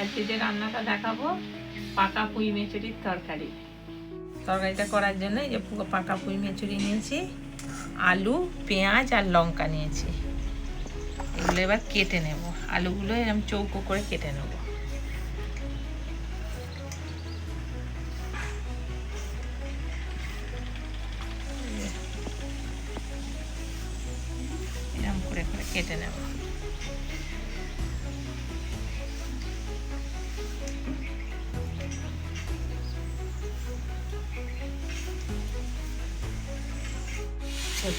আজকে যে রান্নাটা দেখাবো, পাকা পুঁই মেচুরির তরকারি। তরকারিটা করার জন্য এই যে পাকা পুঁই মেচুরি নিয়েছি, আলু, পেঁয়াজ আর লঙ্কা নিয়েছি। এগুলো এবার কেটে নেব। আলুগুলো এরকম চৌকো করে কেটে নেব। এরকম করে করে কেটে নেব।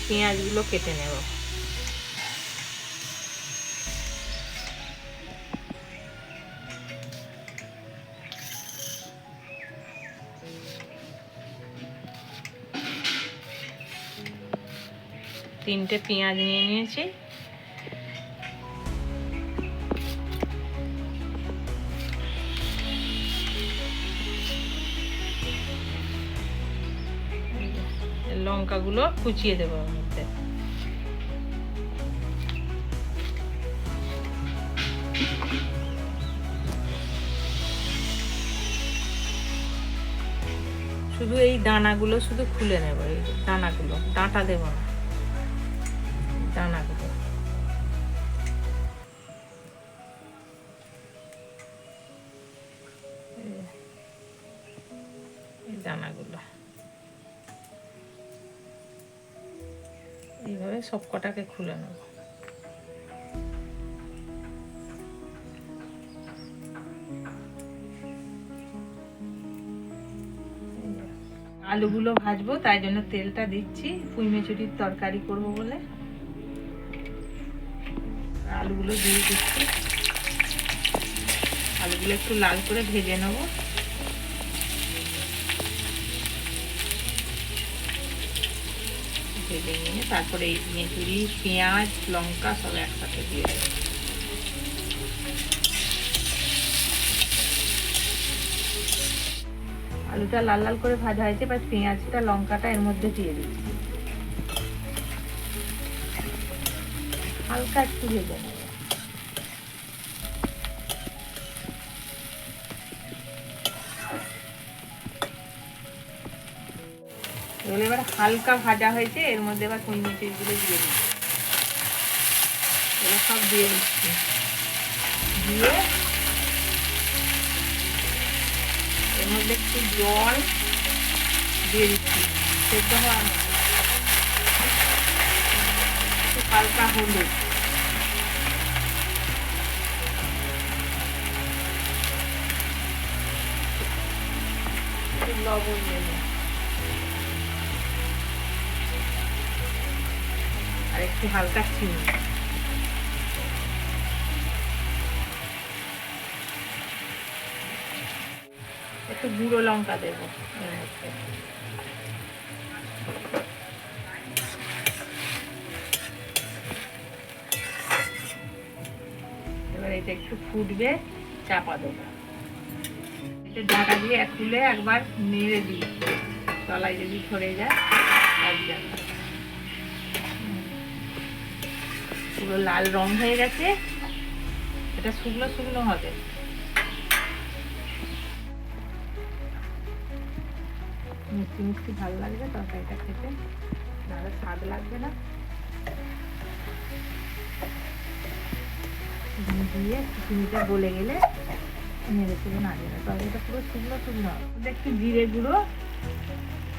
পেঁয়াজগুলো কেটে নেব। তিনটে পেঁয়াজ নিয়ে নিয়েছি। লঙ্কাগুলো কুচিয়ে দেবো ওর মধ্যে। শুধু এই দানাগুলো শুধু খুলে নেব, এই দানাগুলো, ডাঁটা দেবো না। দানাগুলো। দানাগুলো। এইভাবে সব কটাকে খুলে নেব। আলুগুলো ভাজবো, তাই জন্য তেলটা দিচ্ছি। পুঁই মেচুরির তরকারি করব বলে। আলুগুলো দিয়ে দিচ্ছি। আলুগুলো একটু লাল করে ভেজে নেব। ভেজে নিয়ে তারপরে এই মেচুরি পেঁয়াজ, লঙ্কা সব একসাথে দিয়ে দেবো। আলুটা লাল লাল করে ভাজা হয়েছে বা পেঁয়াজটা, লঙ্কাটা এর মধ্যে দিয়ে দিচ্ছি। হালকা একটু ভেজে নেব। এগুলো এবার হালকা ভাজা হয়েছে, এর মধ্যে এবার কুই মিচিগুলো দিয়ে দিচ্ছি এগুলো সব দিয়ে দিচ্ছি। দিয়ে এর মধ্যে একটু জল দিয়ে দিচ্ছি। সেদ্ধ হওয়ার হালকা হলুদ। লবণ দেবো একটু হালকা চিনি একটু গুঁড়ো লঙ্কা দেবো এবার এটা একটু ফুটবে, চাপা দেবো। এটা ঢাকা দিয়ে খুলে একবার নেড়ে দিই। তলায় যদি ধরে যায় এক জায়গা পুরো লাল রং হয়ে গেছে। এটা শুকনো শুকনো হবে। মিষ্টি মিষ্টি ভালো লাগবে তরকারিটা খেতে। নাহলে স্বাদ লাগবে না। দিয়ে চিনিটা গলে গেলে নেড়ে চেড়ে নাড়িয়ে তরকারিটা পুরো শুকনো শুকনো। একটু জিরে গুঁড়ো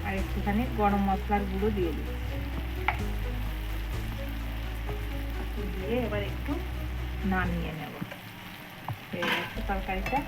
আর একটুখানি গরম মশলার গুঁড়ো দিয়ে দিই দিয়ে এবার একটু নামিয়ে নেব। হয়ে গেছে তরকারিটা।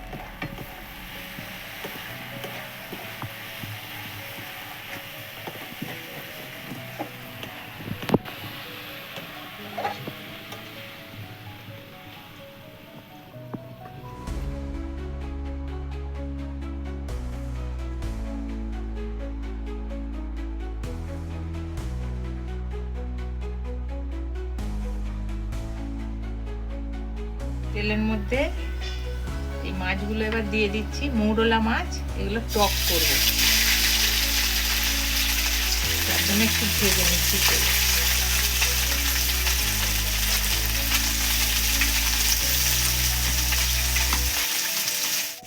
তেলের মধ্যে এই মাছগুলো এবার দিয়ে দিচ্ছি, মৌরলা মাছ, এগুলো টক করব। তার জন্য একটু ভেজে নিচ্ছি তেলে।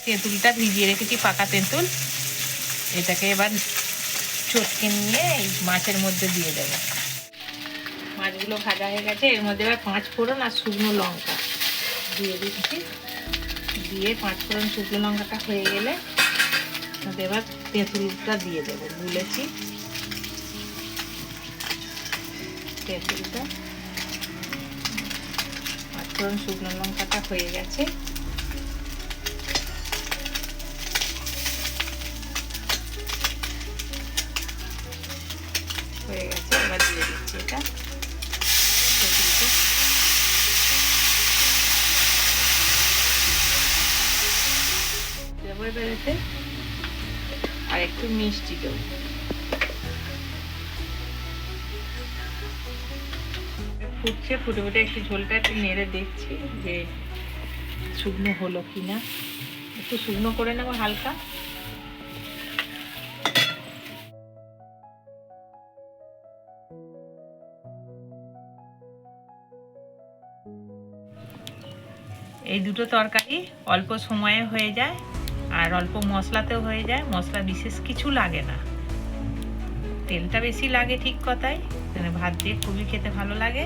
তেঁতুলটা ভিজিয়ে রেখেছি, পাকা তেঁতুল। এটাকে এবার চটকে নিয়ে এই মাছের মধ্যে দিয়ে দেবো। মাছগুলো ভাজা হয়ে গেছে, এর মধ্যে এবার পাঁচ ফোড়ন আর শুকনো লঙ্কা। দিয়ে দিচ্ছি। দিয়ে পাঁচ ফোড়ন শুকনো লঙ্কাটা হয়ে গেলে এবার তেঁতুলটা দিয়ে দেবো গুলেছি তেঁতুলটা। পাঁচ ফোড়ন শুকনো লঙ্কাটা হয়ে গেছে। হয়ে গেছে, এবার দিয়ে দিচ্ছি এটা। এতে আর একটু মিষ্টি দেবো ফুটছে, ফুটে ফুটে একটু ঝোলটা একটু নেড়ে দেখছি যে শুকনো হলো কি না একটু শুকনো করে নেব হালকা। এই দুটো তরকারি অল্প সময়ে হয়ে যায়। আর অল্প মশলাতেও হয়ে যায়। মশলা বিশেষ কিছু লাগে না। তেলটা বেশি লাগে ঠিক কথাই। মানে ভাত দিয়ে খুবই খেতে ভালো লাগে।